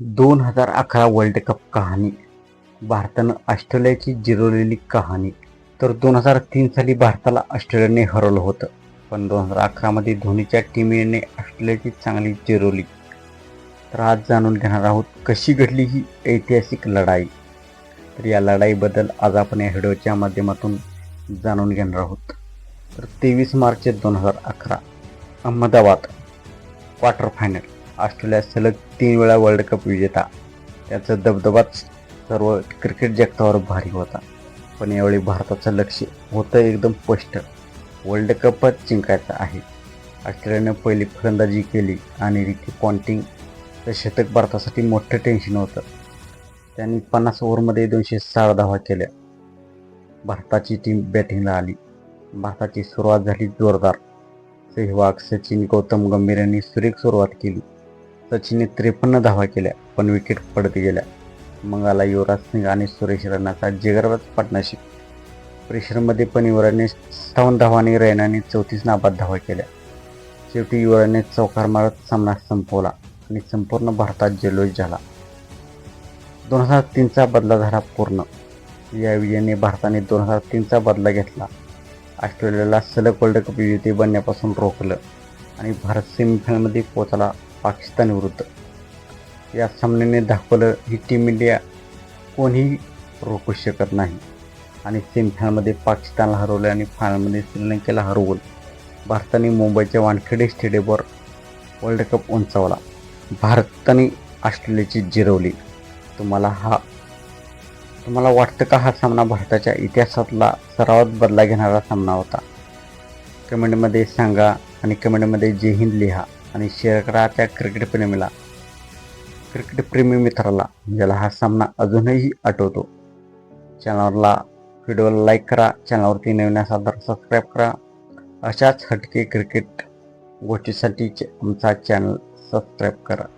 दोन हजार अकरा वर्ल्ड कप कहाणी. भारतानं ऑस्ट्रेलियाची जिरवलेली कहाणी. तर दोन हजार तीन साली भारताला ऑस्ट्रेलियाने हरवलं होतं. पण दोन हजार अकरामध्ये धोनीच्या टीमने ऑस्ट्रेलियाची चांगली जिरवली. तर आज जाणून घेणार आहोत कशी घडली ही ऐतिहासिक लढाई. तर या लढाईबद्दल आज आपण या व्हिडिओच्या माध्यमातून जाणून घेणार आहोत. तर तेवीस मार्च दोन हजार अकरा अहमदाबाद क्वार्टर फायनल. ऑस्ट्रेलिया सलग तीन वेळा वर्ल्ड कप विजेता. त्याचा दबदबाच सर्व क्रिकेट जगतावर भारी होता. पण यावेळी भारताचं लक्ष होतं एकदम स्पष्ट. वर्ल्ड कपच जिंकायचा आहे. ऑस्ट्रेलियानं पहिली फलंदाजी केली आणि रिकी पॉन्टिंगचं शतक भारतासाठी मोठं टेन्शन होतं. त्यांनी पन्नास ओव्हरमध्ये दोनशे सहा धावा केल्या. भारताची टीम बॅटिंगला आली. भारताची सुरुवात झाली जोरदार. सेहवाग सचिन गौतम गंभीर यांनी सुरेख सुरुवात केली. सचिनने त्रेपन्न धावा केल्या पण विकेट पडत गेल्या. मग आला युवराज सिंग आणि सुरेश रैनाचा जिगरबाज पार्टनरशिप प्रेशरमध्ये पण युवराजने सत्तावन्न धावा आणि रैनाने चौतीस नाबाद धावा केल्या. शेवटी युवराजने चौकार मारत सामना संपवला आणि संपूर्ण भारतात जल्लोष झाला. दोन हजार तीनचा बदला झाला पूर्ण. या विजयाने भारताने दोन हजार तीनचा बदला घेतला. ऑस्ट्रेलियाला सलग वर्ल्ड कप विजेते बनण्यापासून रोखलं आणि भारत सेमीफायनलमध्ये पोहोचला. पाकिस्तानविरुद्ध या सामन्याने दाखवलं ही टीम इंडिया कोणीही रोखू शकत नाही. आणि सेमीफायनलमध्ये पाकिस्तानला हरवलं आणि फायनलमध्ये श्रीलंकेला हरवलं भारताने मुंबईच्या वानखेडे स्टेडियमवर वर्ल्ड कप उंचावला. भारताने ऑस्ट्रेलियाची जिरवली. तुम्हाला हा तुम्हाला वाटतं का हा सामना भारताच्या इतिहासातला सर्वात बदला घेणारा सामना होता? कमेंटमध्ये सांगा आणि कमेंटमध्ये जय हिंद लिहा. आणि शेअर करा त्या क्रिकेट प्रेमीला. क्रिकेट प्रेमी मित्राला. ज्याला हा सामना अजूनही आठवतो. चॅनलला व्हिडिओला लाईक करा. चॅनलवरती नवीन असाल तर सबस्क्राईब करा. अशाच हटके क्रिकेट गोष्टीसाठी आमचा चॅनल सबस्क्राईब करा.